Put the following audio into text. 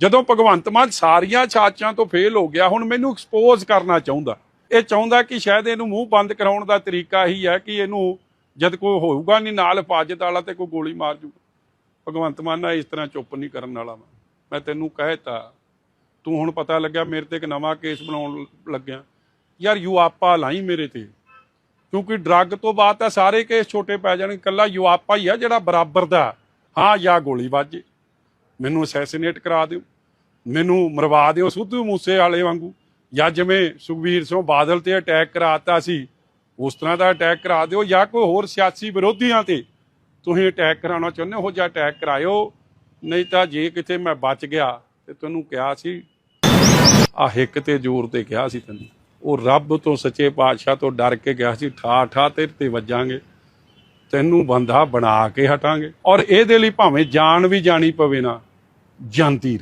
ਜਦੋਂ ਭਗਵੰਤ ਮਾਨ ਸਾਰੀਆਂ ਛਾਚਾਂ ਤੋਂ ਫੇਲ ਹੋ ਗਿਆ, ਹੁਣ ਮੈਨੂੰ ਐਕਸਪੋਜ਼ ਕਰਨਾ ਚਾਹੁੰਦਾ। ਇਹ ਚਾਹੁੰਦਾ ਕਿ ਸ਼ਾਇਦ ਇਹਨੂੰ ਮੂੰਹ ਬੰਦ ਕਰਾਉਣ ਦਾ ਤਰੀਕਾ ਹੀ ਹੈ ਕਿ ਇਹਨੂੰ ਜਦ ਕੋਈ ਹੋਊਗਾ ਨਹੀਂ, ਨਾਲ ਹਿਫਾਜ਼ਤ ਵਾਲਾ ਤੇ ਕੋਈ ਗੋਲੀ ਮਾਰ ਜੂਗਾ ਭਗਵੰਤ ਮਾਨ ਨਾ ਇਸ ਤਰ੍ਹਾਂ ਚੁੱਪ ਨਹੀਂ ਕਰਨ ਵਾਲਾ ਮੈਂ। ਮੈਂ ਤੈਨੂੰ ਕਹਿਤਾ, ਤੂੰ ਹੁਣ ਪਤਾ ਲੱਗਿਆ ਮੇਰੇ ਤੇ ਇੱਕ ਨਵਾਂ ਕੇਸ ਬਣਾਉਣ ਲੱਗਿਆ। ਯਾਰ, ਯੂ ਆਪਾ ਲਾਈ ਮੇਰੇ ਤੇ। ਕਿਉਂਕਿ ਡਰੱਗ ਤੋਂ ਬਾਅਦ ਤਾਂ ਸਾਰੇ ਕੇਸ ਛੋਟੇ ਪੈ ਜਾਣਗੇ ਕੱਲਾ ਯੂ ਹੀ ਆ ਜਿਹੜਾ ਬਰਾਬਰ ਦਾ। ਹਾਂ, ਜਾਂ ਗੋਲੀ ਵੱਜੇ ਮੈਨੂੰ ਅਸੈਸੀਨੇਟ ਕਰਾ ਦਿਓ, ਮੈਨੂੰ ਮਰਵਾ ਦਿਓ ਸਿੱਧੂ ਮੂਸੇ ਵਾਲੇ ਵਾਂਗੂ। ਜਾਂ ਜਿਵੇਂ ਸੁਖਵੀਰ ਸਿੰਘ ਬਾਦਲ ਤੇ ਅਟੈਕ ਕਰਾਤਾ ਸੀ, ਉਸ ਤਰ੍ਹਾਂ ਦਾ ਅਟੈਕ ਕਰਾ ਦਿਓ, ਜਾਂ ਕੋਈ ਹੋਰ ਸਿਆਸੀ ਵਿਰੋਧੀਆਂ ਤੇ ਤੁਸੀਂ ਅਟੈਕ ਕਰਾਉਣਾ ਚਾਹੁੰਦੇ ਹੋ ਜਾਂ ਅਟੈਕ ਕਰਾਇਓ। ਨਹੀਂ ਤਾਂ ਜੇ ਕਿਤੇ ਮੈਂ ਬਚ ਗਿਆ ਤੇ ਤੈਨੂੰ ਕਿਹਾ ਸੀ ਆ ਹਿੱਕ ਤੇ ਜ਼ੋਰ ਤੇ ਕਿਹਾ ਸੀ ਤੈਨੂੰ। ਉਹ ਰੱਬ ਤੋਂ ਸੱਚੇ ਪਾਤਸ਼ਾਹ ਤੋਂ ਡਰ ਕੇ ਗਿਆ ਸੀ ਠਾ ਠਾ ਤੇਰੇ ਤੇ ਵੱਜਾਂਗੇ। ਤੈਨੂੰ ਬੰਦਾ ਬਣਾ ਕੇ ਹਟਾਂਗੇ। ਔਰ ਇਹਦੇ ਲਈ ਭਾਵੇਂ ਜਾਨ ਵੀ ਜਾਣੀ ਪਵੇ ਨਾ, ਜਾਂਦੀ